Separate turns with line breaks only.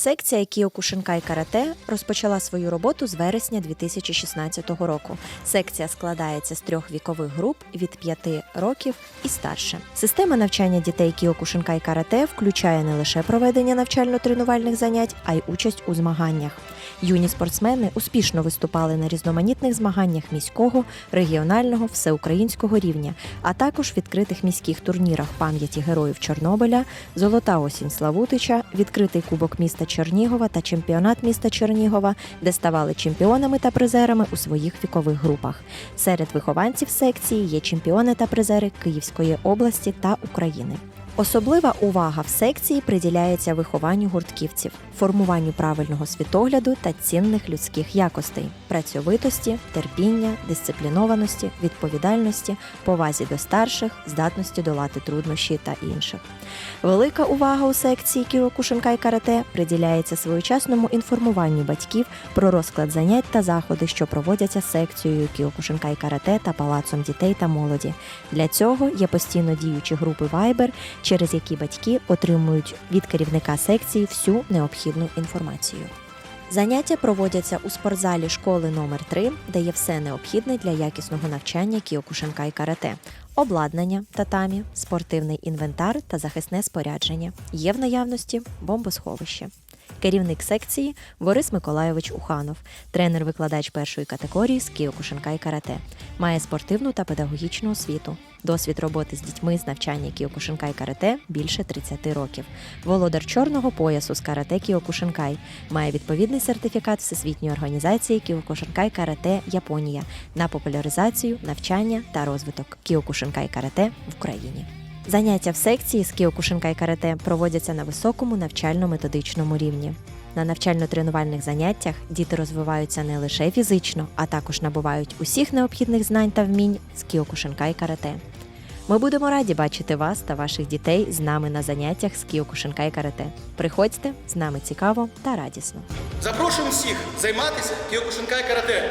Секція Кіокушинкай Карате розпочала свою роботу з вересня 2016 року. Секція складається з трьох вікових груп від 5 років і старше. Система навчання дітей Кіокушинкай Карате включає не лише проведення навчально-тренувальних занять, а й участь у змаганнях. Юні спортсмени успішно виступали на різноманітних змаганнях міського, регіонального, всеукраїнського рівня, а також відкритих міських турнірах пам'яті героїв Чорнобиля, Золота осінь Славутича, відкритий кубок міста Чернігова та чемпіонат міста Чернігова, де ставали чемпіонами та призерами у своїх вікових групах. Серед вихованців секції є чемпіони та призери Київської області та України. Особлива увага в секції приділяється вихованню гуртківців, формуванню правильного світогляду та цінних людських якостей, працьовитості, терпіння, дисциплінованості, відповідальності, повазі до старших, здатності долати труднощі та інших. Велика увага у секції Кіокушинкай карате приділяється своєчасному інформуванню батьків про розклад занять та заходи, що проводяться секцією Кіокушинкай карате та палацом дітей та молоді. Для цього є постійно діючі групи Viber, через які батьки отримують від керівника секції всю необхідну інформацію. Заняття проводяться у спортзалі школи номер 3 де є все необхідне для якісного навчання Кіокушинкай карате. Обладнання, татамі, спортивний інвентар та захисне спорядження. Є в наявності бомбосховище. Керівник секції Борис Миколайович Уханов, тренер-викладач першої категорії з Кіокушинкай карате. Має спортивну та педагогічну освіту. Досвід роботи з дітьми з навчання Кіокушинкай карате більше 30 років. Володар чорного поясу з карате Кіокушинкай. Має відповідний сертифікат Всесвітньої організації Кіокушинкай карате Японія на популяризацію, навчання та розвиток Кіокушинкай карате в Україні. Заняття в секції з Кіокушинкай карате проводяться на високому навчально-методичному рівні. На навчально-тренувальних заняттях діти розвиваються не лише фізично, а також набувають усіх необхідних знань та вмінь з Кіокушинкай карате. Ми будемо раді бачити вас та ваших дітей з нами на заняттях з Кіокушинкай карате. Приходьте, з нами цікаво та радісно.
Запрошуємо всіх займатися Кіокушинкай карате.